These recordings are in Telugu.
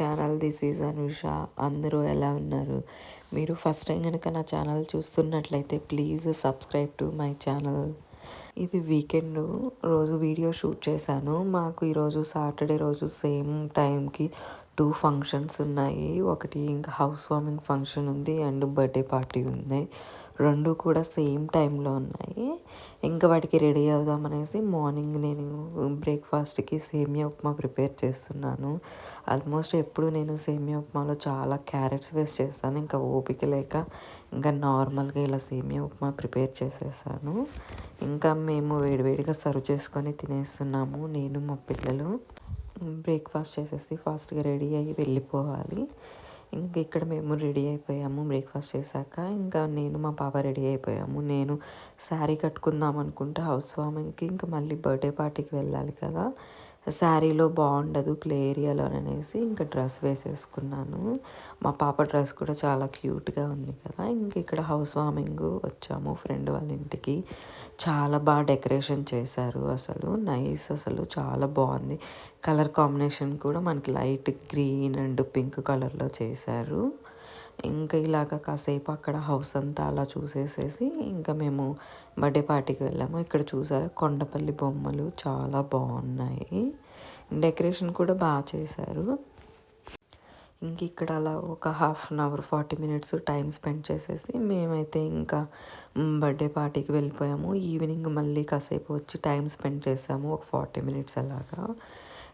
ఛానల్ దిస్ ఈజ్ అనుష అందరూ ఎలా ఉన్నారు? మీరు ఫస్ట్ టైం కనుక నా ఛానల్ చూస్తున్నట్లయితే please subscribe to my channel ఇది వీకెండ్ రోజు వీడియో షూట్ చేశాను. మాకు ఈరోజు సాటర్డే రోజు సేమ్ టైంకి టూ ఫంక్షన్స్ ఉన్నాయి. ఒకటి ఇంకా హౌస్ వార్మింగ్ ఫంక్షన్ ఉంది అండ్ బర్త్డే పార్టీ ఉంది. రెండు కూడా సేమ్ టైంలో ఉన్నాయి. ఇంకా వాటికి రెడీ అవుదాం అనేసి మార్నింగ్ నేను బ్రేక్ఫాస్ట్కి సేమియా ఉప్మా ప్రిపేర్ చేస్తున్నాను. ఆల్మోస్ట్ ఎప్పుడు నేను సేమియా ఉప్మాలో చాలా క్యారెట్స్ వేస్ట్ చేస్తాను. ఇంకా ఓపిక లేక ఇంకా నార్మల్గా ఇలా సేమియా ఉప్మా ప్రిపేర్ చేసేసాను. ఇంకా మేము వేడివేడిగా సర్వ్ చేసుకొని తినేస్తున్నాము. నేను మా పిల్లలు. బ్రేక్ఫాస్ట్ చేసేసి ఫాస్ట్గా రెడీ అయ్యి వెళ్ళిపోవాలి. ఇంక ఇక్కడ మేము రెడీ అయిపోయాము బ్రేక్ఫాస్ట్ చేశాక. ఇంకా నేను మా పాప రెడీ అయిపోయాము. నేను శారీ కట్టుకుందాం అనుకుంటే హౌస్ వామింగ్కి ఇంకా మళ్ళీ బర్త్డే పార్టీకి వెళ్ళాలి కదా. శారీలో బాగుండదు ప్లే ఏరియాలో అనేసి ఇంకా డ్రెస్ వేసేసుకున్నాను. మా పాప డ్రెస్ కూడా చాలా క్యూట్గా ఉంది కదా. ఇంక ఇక్కడ హౌస్ వార్మింగ్ వచ్చాము ఫ్రెండ్ వాళ్ళ ఇంటికి. చాలా బాగా డెకరేషన్ చేశారు అసలు. నైస్ అసలు చాలా బాగుంది. కలర్ కాంబినేషన్ కూడా మనకి లైట్ గ్రీన్ అండ్ పింక్ కలర్లో చేశారు. ఇంకా ఇలాగ కాసేపు అక్కడ హౌస్ అంతా అలా చూసేసేసి ఇంకా మేము బర్త్డే పార్టీకి వెళ్ళాము. ఇక్కడ చూసారా? కొండపల్లి బొమ్మలు చాలా బాగున్నాయి. డెకరేషన్ కూడా బాగా చేశారు. ఇంక ఇక్కడ అలా ఒక half an hour forty minutes time spend చేసేసి మేమైతే ఇంకా బర్త్డే పార్టీకి వెళ్ళిపోయాము. ఈవినింగ్ మళ్ళీ కాసేపు వచ్చి టైం స్పెండ్ చేసాము. ఒక ఫార్టీ మినిట్స్ అలాగా.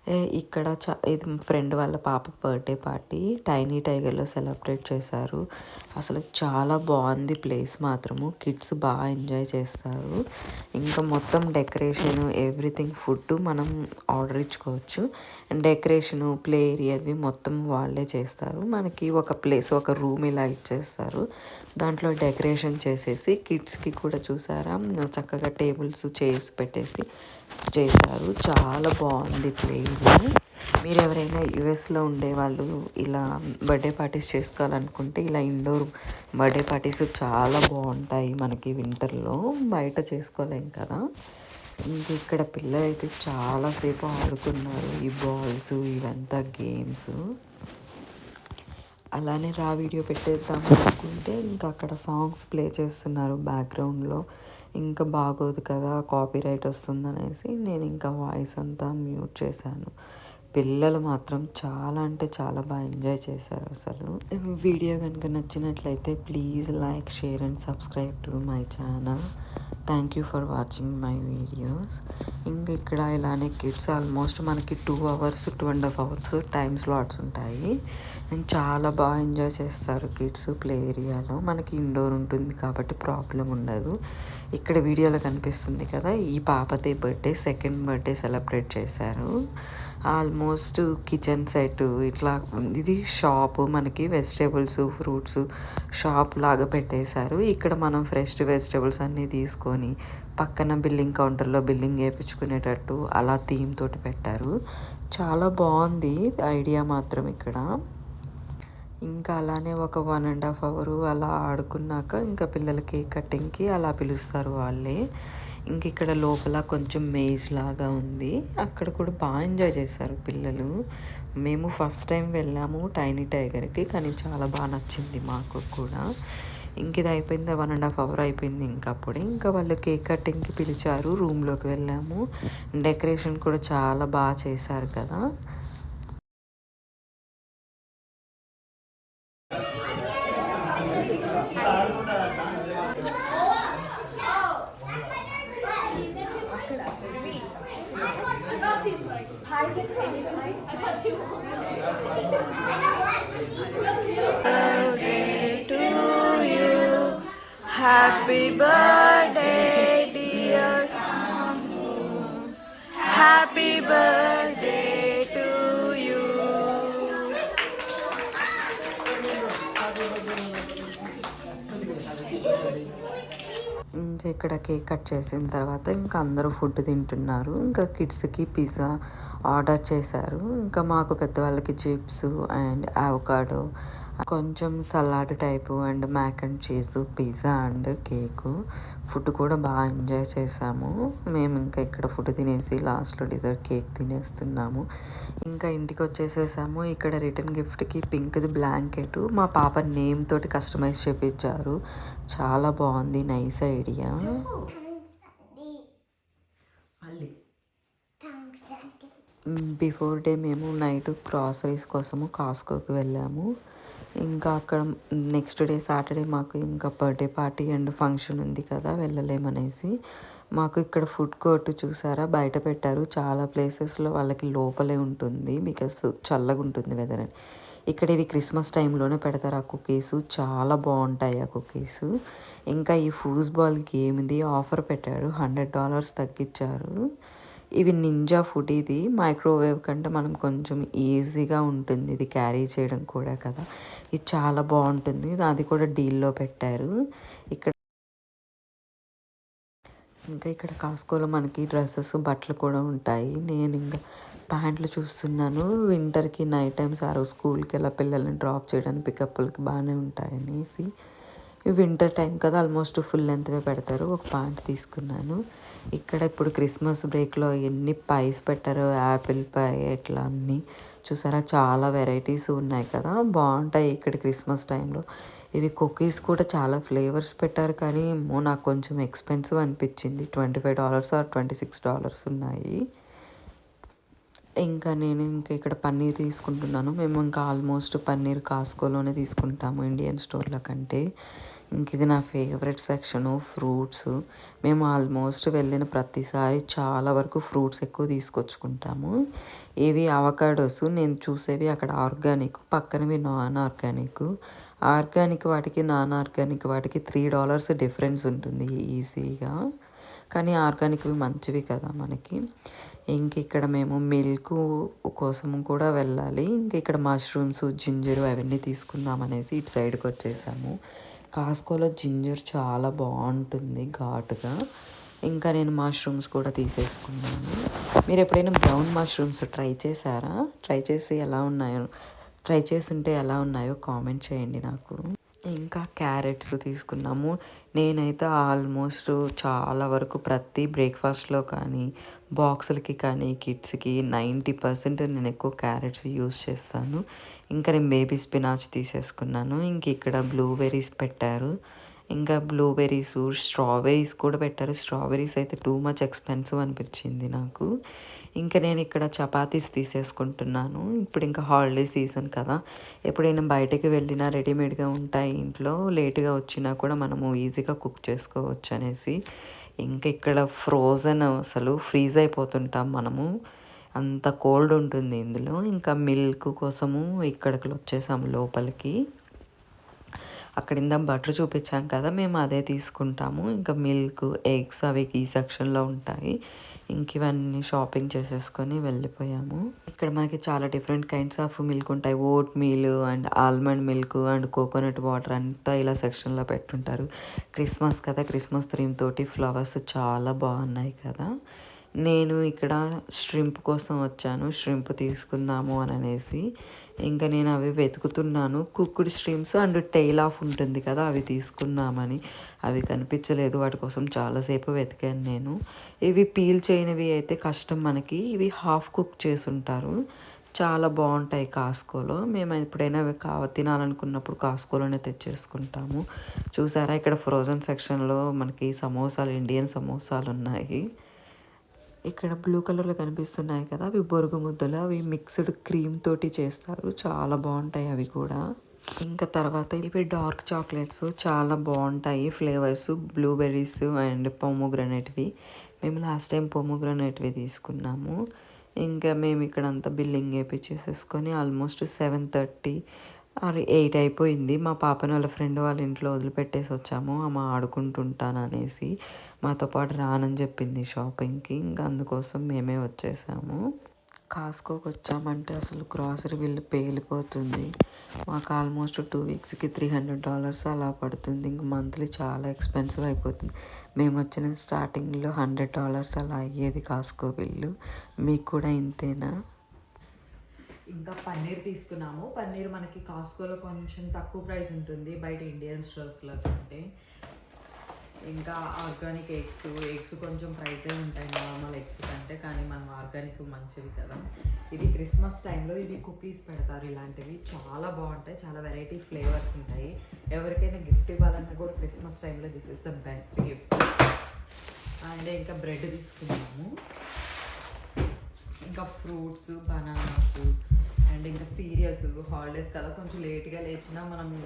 ఇక్కడ చ ఇది ఫ్రెండ్ వాళ్ళ పాప బర్త్డే పార్టీ టైనీ టైగర్లో సెలబ్రేట్ చేశారు. అసలు చాలా బాగుంది ప్లేస్ మాత్రము. కిడ్స్ బాగా ఎంజాయ్ చేస్తారు. ఇంకా మొత్తం డెకరేషన్ ఎవ్రీథింగ్ ఫుడ్ మనం ఆర్డర్ ఇచ్చుకోవచ్చు. డెకరేషను ప్లే ఏరియాది మొత్తం వాళ్ళే చేస్తారు. మనకి ఒక ప్లేస్ ఒక రూమ్ ఇలా ఇచ్చేస్తారు. దాంట్లో డెకరేషన్ చేసేసి కిడ్స్కి కూడా చూసారా? చక్కగా టేబుల్స్ చైర్స్ పెట్టేసి చేశారు. చాలా బాగుంది ప్లేస్. మీరు ఎవరైనా యుఎస్లో ఉండేవాళ్ళు ఇలా బర్త్డే పార్టీస్ చేసుకోవాలనుకుంటే ఇలా ఇండోర్ బర్త్డే పార్టీస్ చాలా బాగుంటాయి మనకి వింటర్లో. బయట చేసుకోలేం కదా. ఇంకా ఇక్కడ పిల్లలు అయితే చాలాసేపు ఆడుకున్నారు. ఈ బాల్స్ ఇవంతా గేమ్స్. అలానే రా వీడియో పెట్టేద్దాం అనుకుంటే ఇంకా అక్కడ సాంగ్స్ ప్లే చేస్తున్నారు బ్యాక్గ్రౌండ్లో. ఇంకా బాగోదు కదా కాపీ రైట్ వస్తుందనేసి నేను ఇంకా వాయిస్ అంతా మ్యూట్ చేశాను. పిల్లలు మాత్రం చాలా అంటే చాలా బాగా ఎంజాయ్ చేశారు అసలు. వీడియో కనుక నచ్చినట్లయితే please like share and subscribe to my channel. Thank you for watching my videos. ఇంకా ఇక్కడ ఇలానే కిడ్స్ ఆల్మోస్ట్ మనకి two hours two and half hours time slots ఉంటాయి. అండ్ చాలా బాగా ఎంజాయ్ చేస్తారు కిడ్స్ ప్లే ఏరియాలో. మనకి ఇండోర్ ఉంటుంది కాబట్టి ప్రాబ్లం ఉండదు. ఇక్కడ వీడియోలో కనిపిస్తుంది కదా ఈ పాపతే బర్త్డే సెకండ్ బర్త్డే సెలబ్రేట్ చేశారు. ఆల్మోస్ట్ కిచెన్ సెట్ ఇట్లా ఇది షాప్ మనకి వెజిటేబుల్స్ ఫ్రూట్స్ షాప్ లాగా పెట్టేశారు. ఇక్కడ మనం ఫ్రెష్ వెజిటేబుల్స్ అన్నీ తీసుకొని పక్కన బిల్లింగ్ కౌంటర్లో బిల్లింగ్ వేయించుకునేటట్టు అలా థీమ్ తోటి పెట్టారు. చాలా బాగుంది ఐడియా మాత్రం ఇక్కడ. ఇంకా అలానే ఒక వన్ అండ్ హాఫ్ అవర్ అలా ఆడుకున్నాక ఇంకా పిల్లలకి కటింగ్కి అలా పిలుస్తారు వాళ్ళే. ఇంక ఇక్కడ లోపల కొంచెం మేజ్ లాగా ఉంది. అక్కడ కూడా బాగా ఎంజాయ్ చేశారు పిల్లలు. మేము ఫస్ట్ టైం వెళ్ళాము టైనీ టైగర్కి కానీ చాలా బాగా నచ్చింది మాకు కూడా. ఇంక ఇది అయిపోయింది వన్ అండ్ హాఫ్ అవర్ అయిపోయింది ఇంకా అప్పుడే. ఇంకా వాళ్ళు కేక్ కటింగ్కి పిలిచారు రూమ్లోకి వెళ్ళాము. డెకరేషన్ కూడా చాలా బాగా చేశారు కదా. Happy birthday, dear Samu. Happy birthday to you. ఇంకా ఇక్కడ కేక్ కట్ చేసిన తర్వాత ఇంకా అందరూ ఫుడ్ తింటున్నారు ఇంకా కిడ్స్కి పిజ్జా ఆర్డర్ చేశారు ఇంకా మాకు పెద్దవాళ్ళకి చిప్స్ అండ్ అవకాడో కొంచెం salad type and mac and cheese pizza and cake. Food కూడా బాగా ఎంజాయ్ చేసాము. మేము ఇంకా ఇక్కడ ఫుడ్ తినేసి లాస్ట్లో డిజర్ట్ కేక్ తినేస్తున్నాము. ఇంకా ఇంటికి వచ్చేసేసాము. ఇక్కడ రిటర్న్ గిఫ్ట్కి పింక్ది బ్లాంకెట్. మా పాప నేమ్ తోటి కస్టమైజ్ చేపించారు చాలా బాగుంది. Nice idea. బిఫోర్ డే మేము నైట్ గ్రాసరీస్ కోసము కాస్కోకి వెళ్ళాము. ఇంకా అక్కడ నెక్స్ట్ డే సాటర్డే మాకు ఇంకా బర్త్డే పార్టీ అండ్ ఫంక్షన్ ఉంది కదా వెళ్ళలేమనేసి. మాకు ఇక్కడ ఫుడ్ కోర్ట్ చూసారా బయట పెట్టారు. చాలా ప్లేసెస్లో వాళ్ళకి లోపలే ఉంటుంది బికాస్ చల్లగా ఉంటుంది వెదర్ అని. ఇక్కడ ఇవి క్రిస్మస్ టైంలోనే పెడతారు ఆ కుకీస్. చాలా బాగుంటాయి ఆ కుకీస్. ఇంకా ఈ ఫూస్బాల్ గేమ్ది ఆఫర్ పెట్టారు. హండ్రెడ్ డాలర్స్ తగ్గించారు. ఇవి నింజా ఫుడ్ ఇది. మైక్రోవేవ్ కంటే మనం కొంచెం ఈజీగా ఉంటుంది. ఇది క్యారీ చేయడం కూడా కదా. ఇది చాలా బాగుంటుంది. అది కూడా డీల్లో పెట్టారు. ఇక్కడ ఇంకా ఇక్కడ కాస్కోలో మనకి డ్రెస్సెస్ బట్టలు కూడా ఉంటాయి. నేను ఇంకా ప్యాంట్లు చూస్తున్నాను. వింటర్కి నైట్ టైమ్స్ ఆ రోజు స్కూల్కి వెళ్ళా పిల్లల్ని డ్రాప్ చేయడానికి పికప్లకి బాగానే ఉంటాయనేసి. వింటర్ టైం కదా. ఆల్మోస్ట్ ఫుల్ లెంత్వే పెడతారు. ఒక ప్యాంట్ తీసుకున్నాను. ఇక్కడ ఇప్పుడు క్రిస్మస్ బ్రేక్లో ఎన్ని పైస్ పెట్టారో యాపిల్ పై ఇట్లా అన్నీ. చూసారా? చాలా వెరైటీస్ ఉన్నాయి కదా? బాగుంటాయి ఇక్కడ క్రిస్మస్ టైంలో. ఇవి కుకీస్ కూడా చాలా ఫ్లేవర్స్ పెట్టారు కానీ ఏమో నాకు కొంచెం ఎక్స్పెన్సివ్ అనిపించింది. Twenty five dollars or twenty six dollars ఉన్నాయి. ఇంకా నేను ఇంకా ఇక్కడ పన్నీర్ తీసుకుంటున్నాను. మేము ఇంకా ఆల్మోస్ట్ పన్నీర్ కాస్కోలోనే తీసుకుంటాము ఇండియన్ స్టోర్ల కంటే. ఇంక ఇది నా ఫేవరెట్ సెక్షను ఫ్రూట్స్ మేము ఆల్మోస్ట్ వెళ్ళిన ప్రతిసారి చాలా వరకు ఫ్రూట్స్ ఎక్కువ తీసుకొచ్చుకుంటాము. ఇవి అవకాడోస్ నేను చూసేవి అక్కడ ఆర్గానిక్ పక్కనవి నాన్ ఆర్గానిక్ ఆర్గానిక్ వాటికి నాన్ ఆర్గానిక్ వాటికి త్రీ డాలర్స్ డిఫరెన్స్ ఉంటుంది ఈజీగా కానీ ఆర్గానిక్వి మంచివి కదా మనకి. ఇంక ఇక్కడ మేము మిల్క్ కోసం కూడా వెళ్ళాలి. ఇంక ఇక్కడ మష్రూమ్స్ జింజర్ అవన్నీ తీసుకుందాం అనేసి ఇటు సైడ్కి వచ్చేసాము. కాస్కోలో జింజర్ చాలా బాగుంటుంది ఘాటుగా. ఇంకా నేను మష్రూమ్స్ కూడా తీసేసుకున్నాను. మీరు ఎప్పుడైనా బ్రౌన్ మష్రూమ్స్ ట్రై చేశారా? ట్రై చేసి ఎలా ఉన్నాయో ట్రై చేస్తుంటే ఎలా ఉన్నాయో కామెంట్ చేయండి నాకు. ఇంకా క్యారెట్స్ తీసుకున్నాము. నేనైతే ఆల్మోస్ట్ చాలా వరకు ప్రతి బ్రేక్ఫాస్ట్లో కానీ బాక్సులకి కానీ కిడ్స్కి నైంటీ పర్సెంట్ నేను ఎక్కువ క్యారెట్స్ యూస్ చేస్తాను. ఇంకా నేను బేబీ స్పినాచ్ తీసేసుకున్నాను. ఇంక ఇక్కడ బ్లూబెర్రీస్ పెట్టారు. ఇంకా బ్లూబెర్రీస్ స్ట్రాబెర్రీస్ కూడా పెట్టారు. స్ట్రాబెర్రీస్ అయితే టూ మచ్ ఎక్స్పెన్సివ్ అనిపించింది నాకు. ఇంకా నేను ఇక్కడ చపాతీస్ తీసేసుకుంటున్నాను. ఇప్పుడు ఇంకా హాలిడే సీజన్ కదా. ఎప్పుడైనా బయటకు వెళ్ళినా రెడీమేడ్గా ఉంటాయి ఇంట్లో. లేట్గా వచ్చినా కూడా మనము ఈజీగా కుక్ చేసుకోవచ్చు అనేసి. ఇంకా ఇక్కడ ఫ్రోజన్ అసలు ఫ్రీజ్ అయిపోతుంటాం మనము. అంత కోల్డ్ ఉంటుంది ఇందులో. ఇంకా మిల్క్ కోసము ఇక్కడికి వచ్చేసాము లోపలికి. అక్కడ ఇందా బటర్ చూపించాం కదా మేము అదే తీసుకుంటాము. ఇంకా మిల్క్ ఎగ్స్ అవి ఈ సెక్షన్లో ఉంటాయి. ఇంక ఇవన్నీ షాపింగ్ చేసేసుకొని వెళ్ళిపోయాము. ఇక్కడ మనకి చాలా డిఫరెంట్ కైండ్స్ ఆఫ్ మిల్క్ ఉంటాయి. Oat meal and almond milk and coconut water అంతా ఇలా సెక్షన్లో పెట్టుంటారు. క్రిస్మస్ కదా క్రిస్మస్ థీమ్ తోటి ఫ్లవర్స్ చాలా బాగున్నాయి కదా. నేను ఇక్కడ ష్రింప్ కోసం వచ్చాను. ష్రింప్ తీసుకుందాము అని అనేసి. ఇంకా నేను అవి వెతుకుతున్నాను. Cooked shrimps and tail off ఉంటుంది కదా అవి తీసుకుందామని. అవి కనిపించలేదు. వాటి కోసం చాలాసేపు వెతికాను నేను. ఇవి పీల్ చేయనివి అయితే కష్టం మనకి. ఇవి హాఫ్ కుక్ చేసి ఉంటారు చాలా బాగుంటాయి కాస్కోలో. మేము ఎప్పుడైనా అవి కావ తినాలనుకున్నప్పుడు కాస్కోలోనే తెచ్చేసుకుంటాము. చూసారా? ఇక్కడ ఫ్రోజన్ సెక్షన్లో మనకి సమోసాలు ఇండియన్ సమోసాలు ఉన్నాయి. ఇక్కడ బ్లూ కలర్లో కనిపిస్తున్నాయి కదా అవి బొరుగు ముద్దలు. అవి మిక్స్డ్ క్రీమ్ తోటి చేస్తారు. చాలా బాగుంటాయి అవి కూడా. ఇంకా తర్వాత ఇవి డార్క్ చాక్లెట్స్ చాలా బాగుంటాయి ఫ్లేవర్స్ బ్లూబెర్రీస్ అండ్ పొమోగ్రనేట్వి మేము లాస్ట్ టైం పొమోగ్రనేట్వి తీసుకున్నాము. ఇంకా మేము ఇక్కడ అంతా బిల్లింగ్ వేపించేసేసుకొని ఆల్మోస్ట్ సెవెన్ థర్టీ ఎయిట్ అయిపోయింది. మా పాపని వాళ్ళ ఫ్రెండ్ వాళ్ళ ఇంట్లో వదిలిపెట్టేసి వచ్చాము. ఆమె ఆడుకుంటుంటాను అనేసి మాతో పాటు రానని చెప్పింది షాపింగ్కి. ఇంకా అందుకోసం మేమే వచ్చేసాము. కాస్కోకి వచ్చామంటే అసలు గ్రాసరీ బిల్ పేలిపోతుంది. మాకు ఆల్మోస్ట్ టూ వీక్స్కి త్రీ హండ్రెడ్ డాలర్స్ అలా పడుతుంది. ఇంక మంత్లీ చాలా ఎక్స్పెన్సివ్ అయిపోతుంది. మేము వచ్చిన స్టార్టింగ్లో హండ్రెడ్ డాలర్స్ అలా అయ్యేది కాస్కో బిల్లు. మీకు కూడా ఇంతేనా? ఇంకా పన్నీర్ తీసుకున్నాము. పన్నీర్ మనకి కాస్కోలో కొంచెం తక్కువ ప్రైస్ ఉంటుంది. బయట ఇండియన్ స్టోర్స్లో కంటే. ఇంకా ఆర్గానిక్ ఎగ్స్ ఎగ్స్ కొంచెం ప్రైసే ఉంటాయి నార్మల్ ఎగ్స్ కంటే కానీ మనం ఆర్గానిక్ మంచివి కదా. ఇది క్రిస్మస్ టైంలో ఇవి కుకీస్ పెడతారు ఇలాంటివి. చాలా బాగుంటాయి. చాలా వెరైటీ ఫ్లేవర్స్ ఉంటాయి. ఎవరికైనా గిఫ్ట్ ఇవ్వాలన్నా కూడా క్రిస్మస్ టైంలో this is the best gift. And ఇంకా బ్రెడ్ తీసుకున్నాము. ఇంకా ఫ్రూట్స్ బనానాస్ అండ్ ఇంకా సీరియల్స్ హాలిడేస్ కదా కొంచెం లేట్గా లేచినా మనము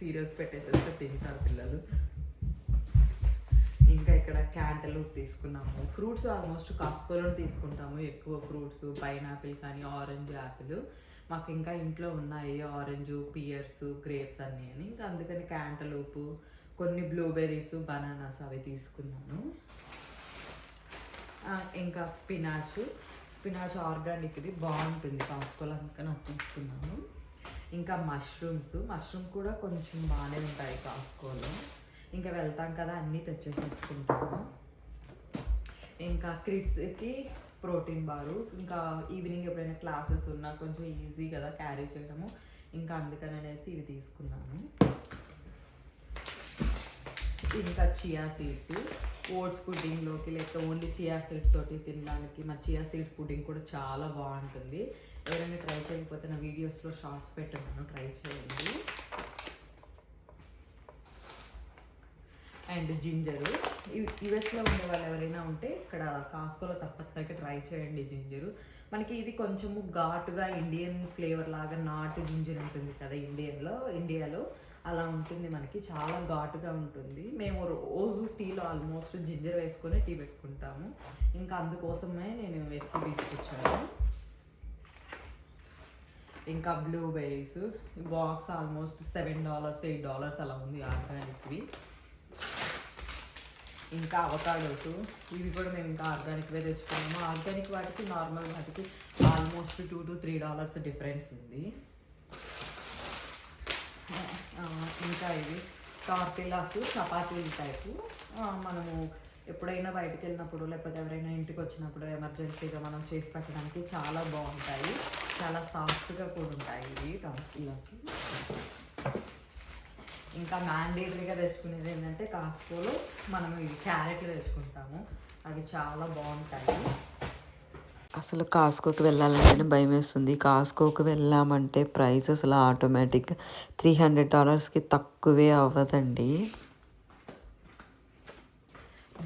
సీరియల్స్ పెట్టేసేస్తే తింటారు పిల్లలు. ఇంకా ఇక్కడ క్యాంటలు తీసుకున్నాము. ఫ్రూట్స్ ఆల్మోస్ట్ కాస్కోలో తీసుకుంటాము. ఎక్కువ ఫ్రూట్స్ పైనాపిల్ కానీ ఆరెంజ్ యాపిల్ మాకు ఇంకా ఇంట్లో ఉన్నాయి ఆరెంజ్ పియర్స్ గ్రేప్స్ అన్నీ అని. ఇంకా అందుకని క్యాంటలూపు కొన్ని బ్లూబెర్రీస్ బనానాస్ అవి తీసుకున్నాను ఇంకా స్పినాచ్. స్పినాచ్ ఆర్గానిక్ది బాగుంటుంది కాస్కోలో అందుకని నాకు తీసుకున్నాను ఇంకా మష్రూమ్స్ మష్రూమ్ కూడా కొంచెం బాగానే ఉంటాయి కాస్కోలో ఇంకా వెళ్తాం కదా అన్నీ తెచ్చేసేసుకుంటాము. ఇంకా కిడ్స్కి ప్రోటీన్ బారు ఇంకా ఈవినింగ్ ఎప్పుడైనా క్లాసెస్ ఉన్నా కొంచెం ఈజీ కదా క్యారీ చేయడము. ఇంకా అందుకని అనేసి ఇవి తీసుకున్నాను. ఇంకా చియా సీడ్స్. ఓట్స్ పుడ్డింగ్లోకి లేకపోతే ఓన్లీ చియా సీడ్స్ తోటి తినడానికి మా చియా సీడ్ పుడ్డింగ్ కూడా చాలా బాగుంటుంది. ఎవరైనా ట్రై చేయకపోతే నా వీడియోస్లో షార్ట్స్ పెట్టున్నాను ట్రై చేయండి. అండ్ జింజరు యుఎస్లో ఉండే వాళ్ళు ఎవరైనా ఉంటే ఇక్కడ కాస్కోలో తప్పనిసరిగా ట్రై చేయండి జింజరు మనకి ఇది కొంచెము ఘాటుగా ఇండియన్ ఫ్లేవర్ లాగా నాటు జింజర్ ఉంటుంది కదా ఇండియన్లో ఇండియాలో అలా ఉంటుంది మనకి చాలా ఘాటుగా ఉంటుంది. మేము రోజు టీలో ఆల్మోస్ట్ జింజర్ వేసుకొని టీ పెట్టుకుంటాము. ఇంకా అందుకోసమే నేను ఎక్కువ తీసుకొచ్చాను. ఇంకా blueberries box almost seven dollars eight dollars అలా ఉంది ఆర్గానిక్వి. ఇంకా అవకాడోస్ ఇవి కూడా మేము ఇంకా ఆర్గానిక్వే తెచ్చుకున్నాము. ఆర్గానిక్ వాటికి నార్మల్ వాటికి almost two to three dollars difference ఉంది. ఇంకా ఇవి టార్టిలాస్ చపాతీలు టైపు మనము ఎప్పుడైనా బయటకు వెళ్ళినప్పుడు లేకపోతే ఎవరైనా ఇంటికి వచ్చినప్పుడు ఎమర్జెన్సీగా మనం చేసి పెట్టడానికి చాలా బాగుంటాయి. చాలా సాఫ్ట్గా కూడా ఉంటాయి ఇవి టార్టిలాస్ ఇంకా మ్యాండేటరీగా తెచ్చుకునేది ఏంటంటే కాస్కోలో మనం ఇవి క్యారెట్లు తెచ్చుకుంటాము. అవి చాలా బాగుంటాయి. అసలు కాస్కోకి వెళ్ళాలంటేనే భయం వేస్తుంది కాస్కోకి వెళ్ళామంటే ప్రైస్ అసలు ఆటోమేటిక్గా త్రీ హండ్రెడ్ డాలర్స్కి తక్కువే అవ్వదండి.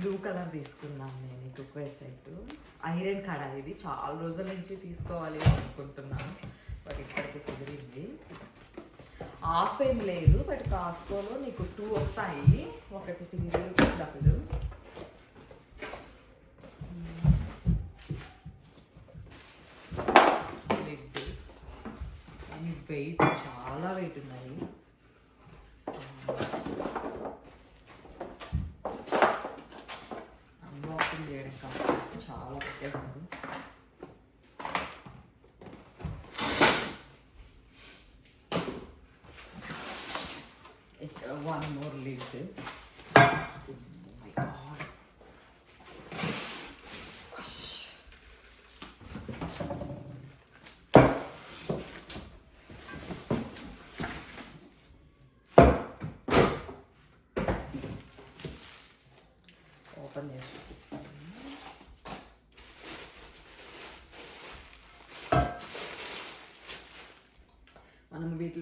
బ్లూ కలర్ తీసుకున్నాను నేను ఈ కుక్వేర్ సెట్. ఐరన్ కడాయి ఇది. చాలా రోజుల నుంచి తీసుకోవాలి అనుకుంటున్నాను బట్ ఇక్కడికి కుదిరింది. ఆఫ్ ఏం లేదు బట్ కాస్కోలో నీకు టూ వస్తాయి. ఒకటి సింగిల్ డబుల్. వెయిట్ చాలా వెయిట్ ఉన్నాయి. అన్బాక్సింగ్ చేయడం కంప్లీట్ చాలా పెట్టేసాను వన్ మోర్ లీవ్స్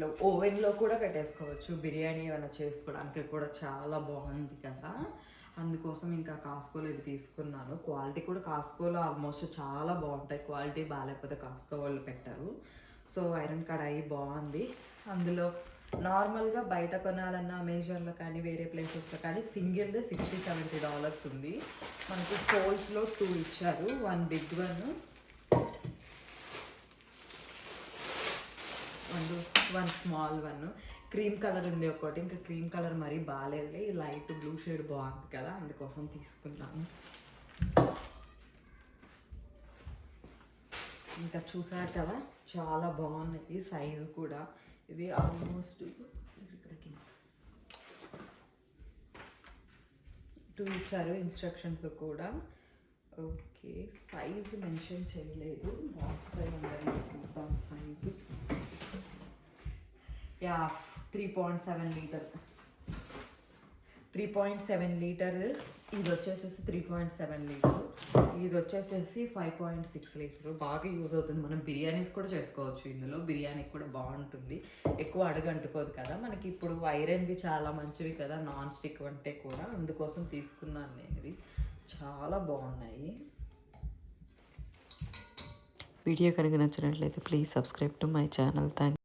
మనం ఓవెన్లో కూడా పెట్టేసుకోవచ్చు. బిర్యానీ ఏమైనా చేసుకోవడానికి కూడా చాలా బాగుంది కదా. అందుకోసం ఇంకా కాస్కోలో ఇవి తీసుకున్నాను. క్వాలిటీ కూడా కాస్కోలో ఆల్మోస్ట్ చాలా బాగుంటాయి. క్వాలిటీ బాగాలేకపోతే కాస్కో వాళ్ళు పెట్టారు. సో ఐరన్ కడాయి బాగుంది. అందులో నార్మల్గా బయట కొనాలన్నా అమెజాన్లో కానీ వేరే ప్లేసెస్లో కానీ సింగిల్దే సిక్స్టీ సెవెంటీ డాలర్స్ ఉంది. మనకి ఫోల్స్లో టూ ఇచ్చారు. One big one one one small one cream colour ఉంది ఒకటి ఇంకా క్రీమ్ కలర్ మరీ బాగాలేదు లైట్ బ్లూ షేడ్ బాగుంది కదా అందుకోసం తీసుకున్నాను ఇంకా చూసారు కదా చాలా బాగున్నాయి సైజు కూడా. ఇవి ఆల్మోస్ట్ ఇక్కడికి టూ ఇచ్చారు ఇన్స్ట్రక్షన్స్ కూడా. ఓకే సైజ్ మెన్షన్ చేయలేదు. బాక్స్ చూద్దాం size. Yeah three point seven litre three point seven litre ఇది వచ్చేసేసి త్రీ పాయింట్ సెవెన్ లీటర్ ఇది వచ్చేసేసి ఫైవ్ పాయింట్ సిక్స్ లీటర్ బాగా యూజ్ అవుతుంది. మనం బిర్యానీస్ కూడా చేసుకోవచ్చు ఇందులో. బిర్యానీ కూడా బాగుంటుంది. ఎక్కువ అడుగంటుకోదు కదా. మనకి ఇప్పుడు ఐరన్వి చాలా మంచివి కదా. నాన్ స్టిక్ అంటే కూడా. అందుకోసం తీసుకున్నాను నేను ఇది. చాలా బాగున్నాయి. వీడియో కనుక నచ్చినట్లయితే please subscribe to my channel. Thank